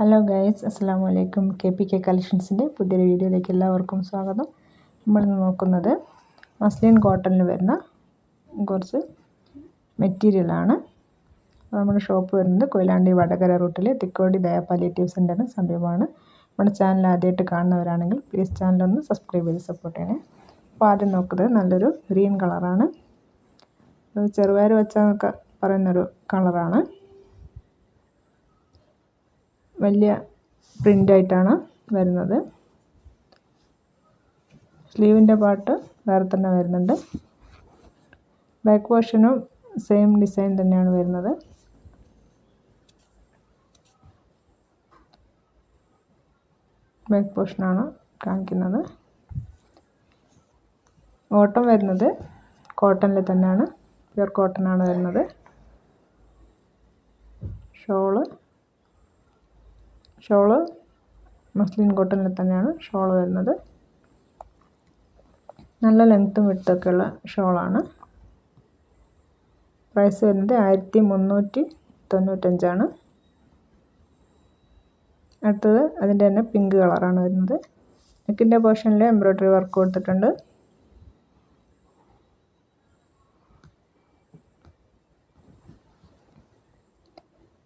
Hello guys അസ്സാം വലൈക്കും K P K കളക്ഷൻസിന്റെ പുതിയൊരു വീഡിയോയിലേക്ക് എല്ലാവർക്കും സ്വാഗതം. നമ്മൾ നോക്കുന്നത് മസ്ലിൻ കോട്ടണിൽ വരുന്ന കുറച്ച് മെറ്റീരിയലാണ്. നമ്മുടെ ഷോപ്പ് വരുന്നത് കൊയിലാണ്ടി വടകര റൂട്ടിലെ തിക്കോടി ദയ പാലിയേറ്റീവ് സെന്ററിന് സമീപമാണ്. നമ്മുടെ ചാനൽ ആദ്യമായിട്ട് കാണുന്നവരാണെങ്കിൽ പ്ലീസ് ചാനലൊന്ന് സബ്സ്ക്രൈബ് ചെയ്ത് സപ്പോർട്ട് ചെയ്യണേ. അപ്പോൾ ആദ്യം നോക്കുന്നത് നല്ലൊരു ഗ്രീൻ കളറാണ് ചെറുപയർ വെച്ചാൽ പറയുന്നൊരു കളറാണ് വലിയ പ്രിന്റായിട്ടാണ് വരുന്നത്. സ്ലീവിന്റെ പാർട്ട് വേറെ തന്നെ വരുന്നുണ്ട്. ബാക്ക് പോർഷനും സെയിം ഡിസൈൻ തന്നെയാണ് വരുന്നത്. ബാക്ക് പോർഷനാണ് കാണിക്കുന്നത്. ഓട്ടം വരുന്നത് കോട്ടണിൽ തന്നെയാണ്. പ്യുവർ കോട്ടൺ ആണ് വരുന്നത്. Shawl shawl. മസ്ലിൻ കോട്ടണിൽ തന്നെയാണ് ഷോൾ വരുന്നത്. നല്ല ലെങ്ത്തും വിട്ടൊക്കെയുള്ള ഷോളാണ്. പ്രൈസ് വരുന്നത് ആയിരത്തി മുന്നൂറ്റി തൊണ്ണൂറ്റഞ്ചാണ് അടുത്തത് അതിന്റെ തന്നെ പിങ്ക് കളറാണ് വരുന്നത്. നെക്കിന്റെ പോർഷനിൽ എംബ്രോയ്ഡറി വർക്ക് കൊടുത്തിട്ടുണ്ട്.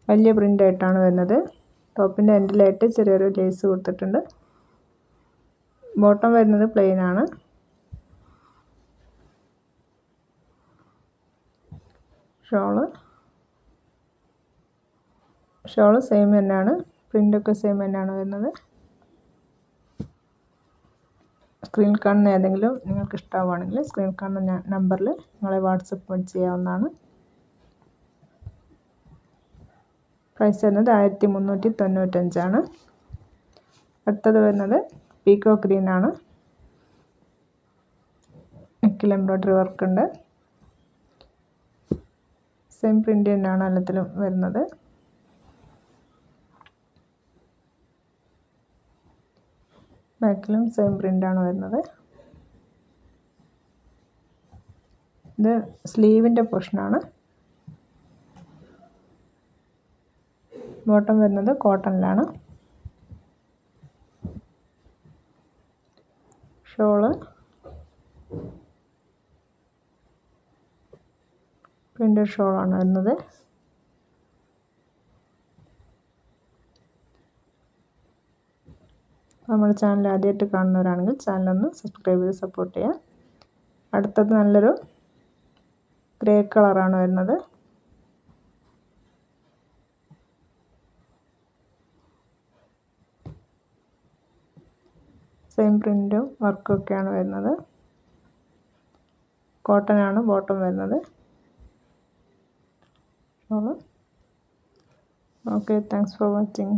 വലിയ പ്രിന്റായിട്ടാണ് വരുന്നത്. ടോപ്പിന്റെ എൻഡിലായിട്ട് ചെറിയൊരു ലേസ് കൊടുത്തിട്ടുണ്ട്. ബോട്ടം വരുന്നത് പ്ലെയിനാണ് ഷോൾ. ഷോൾ സെയിം തന്നെയാണ്. പ്രിന്റൊക്കെ സെയിം തന്നെയാണ് വരുന്നത്. സ്ക്രീൻ കാണുന്ന ഏതെങ്കിലും നിങ്ങൾക്ക് ഇഷ്ടമാവുകയാണെങ്കിൽ സ്ക്രീൻ കാണുന്ന നമ്പറിൽ നിങ്ങളെ വാട്സപ്പ് ചെയ്യാവുന്നതാണ്. പ്രൈസ് വരുന്നത് ആയിരത്തി മുന്നൂറ്റി തൊണ്ണൂറ്റഞ്ചാണ് അടുത്തത് വരുന്നത് പീക്കോ ആണ്. നെക്കിൽ എംബ്രോയ്ഡറി വർക്ക് ഉണ്ട്. സെയിം പ്രിന്റ് തന്നെയാണ് എല്ലാത്തിലും വരുന്നത്. ബാക്കിലും സെയിം പ്രിന്റാണ് വരുന്നത്. ഇത് സ്ലീവിന്റെ പോർഷനാണ് ബോട്ടം വരുന്നത് കോട്ടണിലാണ് ഷോൾ പ്രിന്റഡ് ഷോളാണ് വരുന്നത്. നമ്മുടെ ചാനൽ ആദ്യമായിട്ട് കാണുന്നവരാണെങ്കിൽ ചാനലൊന്ന് സബ്സ്ക്രൈബ് ചെയ്ത് സപ്പോർട്ട് ചെയ്യാം അടുത്തത് നല്ലൊരു ഗ്രേ കളറാണ് വരുന്നത്. സെയിം പ്രിന്റും വർക്കൊക്കെയാണ് വരുന്നത്. കോട്ടൺ ആണ് ബോട്ടം വരുന്നത്. Okay thanks for watching